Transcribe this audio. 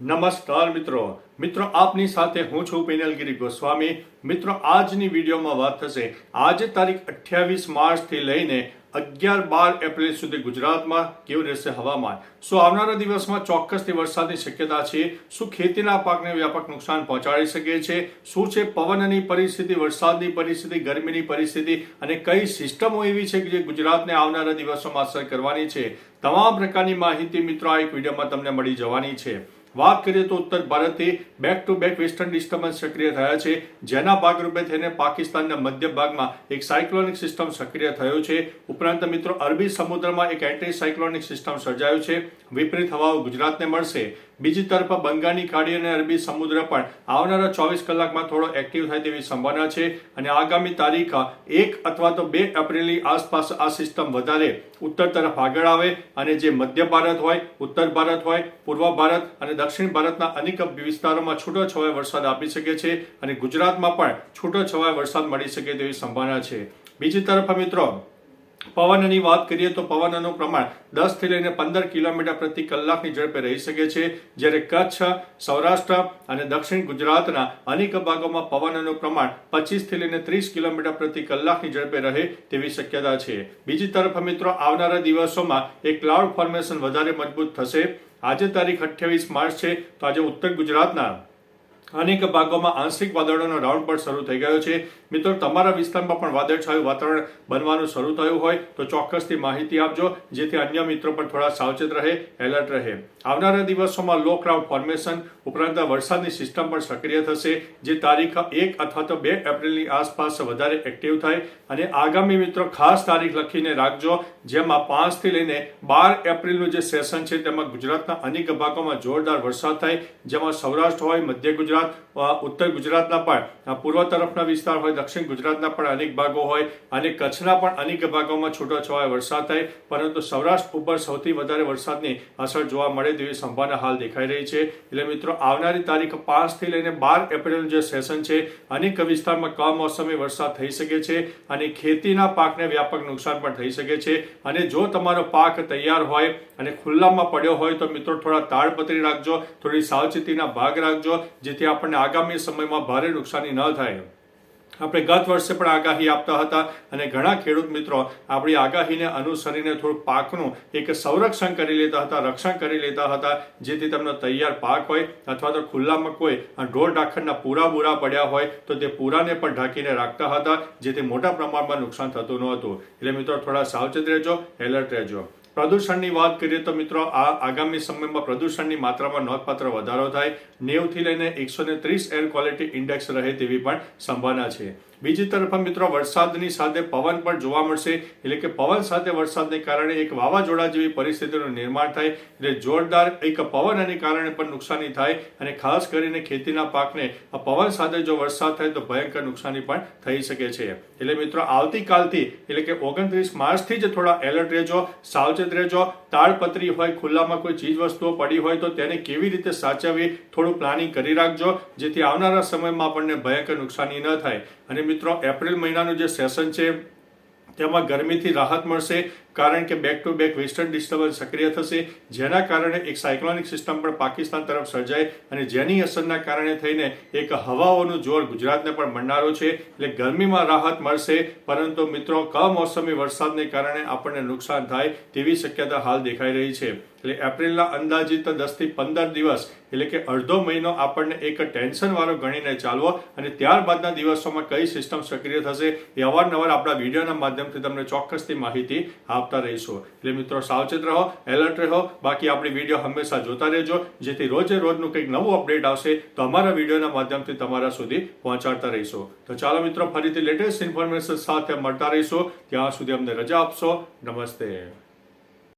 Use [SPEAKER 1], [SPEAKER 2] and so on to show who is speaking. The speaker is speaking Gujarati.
[SPEAKER 1] નમસ્કાર મિત્રો. મિત્રો, આપની સાથે હું છું પિનલગીરી ગોસ્વામી. મિત્રો, આજની વિડીયોમાં વાત થશે આજે તારીખ અઠ્યાવીસ માર્ચથી લઈને અગિયાર બાર એપ્રિલ સુધી ગુજરાતમાં કેવું રહેશે હવામાન? શું આવનારા દિવસમાં ચોક્કસથી વરસાદની શક્યતા છે? શું ખેતીના પાકને વ્યાપક નુકસાન પહોંચાડી શકે છે? શું છે પવનની પરિસ્થિતિ, વરસાદની પરિસ્થિતિ, ગરમીની પરિસ્થિતિ? અને કઈ સિસ્ટમો એવી છે કે જે ગુજરાતને આવનારા દિવસોમાં અસર કરવાની છે? તમામ પ્રકારની માહિતી મિત્રો, આ એક વિડીયોમાં તમને મળી જવાની છે. વાત કરીએ તો ઉત્તર ભારતથી back to back western disturbance સક્રિય થયા છે. જેના ભાગરૂપે થઈને પાકિસ્તાનના મધ્ય ભાગમાં એક સાયક્લોનિક સિસ્ટમ સક્રિય થયો છે. ઉપરાંત મિત્રો અરબી સમુદ્રમાં એક એન્ટી સાયક્લોનિક સિસ્ટમ સર્જાયું છે. વિપરીત હવાઓ ગુજરાતને મળશે. બીજી તરફ બંગાળની ખાડી અને અરબી સમુદ્ર પણ આવનારા ચોવીસ કલાકમાં થોડો એક્ટિવ થાય તેવી સંભાવના છે અને આગામી તારીખ એક અથવા તો બે એપ્રિલની આસપાસ આ સિસ્ટમ વધારે ઉત્તર તરફ આગળ આવે અને જે મધ્ય ભારત હોય, ઉત્તર ભારત હોય, પૂર્વ ભારત અને દક્ષિણ ભારતના અનેક વિસ્તારોમાં છૂટો છવાય વરસાદ આપી શકે છે અને ગુજરાતમાં પણ છૂટો છવાય વરસાદ મળી શકે તેવી સંભાવના છે. બીજી તરફ મિત્રો પવનની વાત કરીએ તો પવનનું પ્રમાણ દસથી લઈને પંદર કિલોમીટર પ્રતિ કલાકની ઝડપે રહી શકે છે. જ્યારે કચ્છ, સૌરાષ્ટ્ર અને દક્ષિણ ગુજરાતના અનેક ભાગોમાં પવનનું પ્રમાણ પચીસથી લઈને ત્રીસ કિલોમીટર પ્રતિ કલાકની ઝડપે રહે તેવી શક્યતા છે. બીજી તરફ મિત્રો, આવનારા દિવસોમાં એક ક્લાઉડ ફોર્મેશન વધારે મજબૂત થશે. આજે તારીખ અઠ્યાવીસ માર્ચ છે. તો આજે ઉત્તર ગુજરાતના અનેક ભાગોમાં આંશિક વાદળોનો રાઉન્ડ પણ શરૂ થઈ ગયો છે. મિત્રો, તમારા વિસ્તારમાં પણ વાદળછાયું વાતાવરણ બનવાનું શરૂ થયું હોય તો ચોક્કસથી માહિતી આપજો, જેથી અન્ય મિત્રો પણ થોડા સાવચેત રહે, એલર્ટ રહે. આવનારા દિવસોમાં લો ક્રાઉડ ફોર્મેશન ઉપરાંત વરસાદની સિસ્ટમ પણ સક્રિય થશે, જે તારીખ એક અથવા તો બે એપ્રિલની આસપાસ વધારે એક્ટિવ થાય. અને આગામી મિત્રો, ખાસ તારીખ લખીને રાખજો, જેમાં પાંચથી લઈને બાર એપ્રિલનું જે સેશન છે, તેમાં ગુજરાતના અનેક ભાગોમાં જોરદાર વરસાદ થાય. જેમાં સૌરાષ્ટ્ર હોય, મધ્ય ગુજરાત ઉત્તર ગુજરાતના પણ પૂર્વ તરફના વિસ્તાર હોય, દક્ષિણ ગુજરાતના પણ અનેક ભાગો હોય, અને કચ્છના પણ અનેક ભાગોમાં છૂટોછવાયો વરસાદ થાય, પરંતુ સૌરાષ્ટ્ર ઉપર સૌથી વધારે વરસાદની અસર જોવા મળે તેવી સંભાવના હાલ દેખાઈ રહી છે. એટલે મિત્રો, આવનારી તારીખ પાંચથી લઈને બાર એપ્રિલનું જે સેશન છે, અનેક વિસ્તારમાં કમોસમી વરસાદ થઈ શકે છે, અને ખેતીના પાકને વ્યાપક નુકસાન પણ થઈ શકે છે. અને જો તમારો પાક તૈયાર હોય અને ખુલ્લામાં પડ્યો હોય, તો મિત્રો, થોડા તાળપત્રી રાખજો, થોડી સાવચેતીના ભાગ રાખજો, જેથી આપણને આગામી સમયમાં ભારે નુકસાની ન થાય. આપણે ગત વર્ષે પણ આગાહી આપતા હતા અને ઘણા ખેડૂત મિત્રો આપણી આગાહીને અનુસરીને થોડું પાકનું એક સંરક્ષણ કરી લેતા હતા, રક્ષણ કરી લેતા હતા, જેથી તેમનો તૈયાર પાક હોય અથવા તો ખુલ્લામાં કોઈ ઢોર ઢાંખણના પૂરા બૂરા પડ્યા હોય તો તે પૂરાને પણ ઢાંકીને રાખતા હતા, જેથી મોટા પ્રમાણમાં નુકસાન થતું ન હતું. એટલે મિત્રો, થોડા સાવચેત રહેજો, એલર્ટ રહેજો. પ્રદૂષણની વાત કરીએ તો મિત્રો આ આગામી સમયમાં પ્રદૂષણની માત્રામાં નોંધપાત્ર વધારો થાય. નેવથી લઈને એકસો ત્રીસ એર ક્વોલિટી ઇન્ડેક્સ રહે તેવી પણ સંભાવના છે. બીજી તરફ મિત્રો વરસાદની સાથે પવન પણ જોવા મળશે. એટલે કે પવન સાથે વરસાદને કારણે એક વાવાઝોડા જેવી પરિસ્થિતિનું નિર્માણ થાય. એટલે જોરદાર એક પવનને કારણે પણ નુકસાની થાય. અને ખાસ કરીને ખેતીના પાકને આ પવન સાથે જો વરસાદ થાય તો ભયંકર નુકસાની પણ થઈ શકે છે. એટલે મિત્રો આવતીકાલથી, એટલે કે ઓગણત્રીસ માર્ચથી જ થોડા એલર્ટ રહેજો, સાવચેત રહેજો. તાડપત્રી હોય, ખુલ્લામાં કોઈ ચીજ વસ્તુઓ પડી હોય તો તેને કેવી રીતે સાચવવી થોડું પ્લાનિંગ કરી રાખજો, જેથી આવનારા સમયમાં આપણને ભયંકર નુકસાની ન થાય. અને મિત્રો એપ્રિલ મહિનાનું જે સેશન છે તેમાં ગરમીથી રાહત મળશે. કારણ કે back to back western disturbance સક્રિય થશે, જેના કારણે એક સાયક્લોનિક સિસ્ટમ પણ પાકિસ્તાન તરફ સર્જાય અને જેની અસરના કારણે થઈને એક હવાઓનું જોર ગુજરાતને પણ મળનારો છે. એટલે ગરમીમાં રાહત મળશે, પરંતુ મિત્રો, કમોસમી વરસાદને કારણે આપણને નુકસાન થાય તેવી શક્યતા હાલ દેખાઈ રહી છે. એટલે એપ્રિલના અંદાજિત દસથી પંદર દિવસ, એટલે કે અડધો મહિનો આપણને એક ટેન્શન વાળો ગણીને ચાલવો અને ત્યારબાદના દિવસોમાં કઈ સિસ્ટમ સક્રિય થશે એ અવારનવાર આપણા વિડીયોના માધ્યમથી તમને ચોક્કસથી માહિતી આપતા રહીશું. એટલે મિત્રો, સાવચેત રહો, એલર્ટ રહો. બાકી આપણી વીડિયો હંમેશા જોતા રહેજો. જેથી રોજે રોજનું કંઈક નવું અપડેટ આવશે તો અમારા વિડીયોના માધ્યમથી તમારા સુધી પહોંચાડતા રહીશું. તો ચાલો મિત્રો, ફરીથી લેટેસ્ટ ઇન્ફોર્મેશન સાથે મળતા રહીશું. ત્યાં સુધી અમને રજા આપશો. નમસ્તે.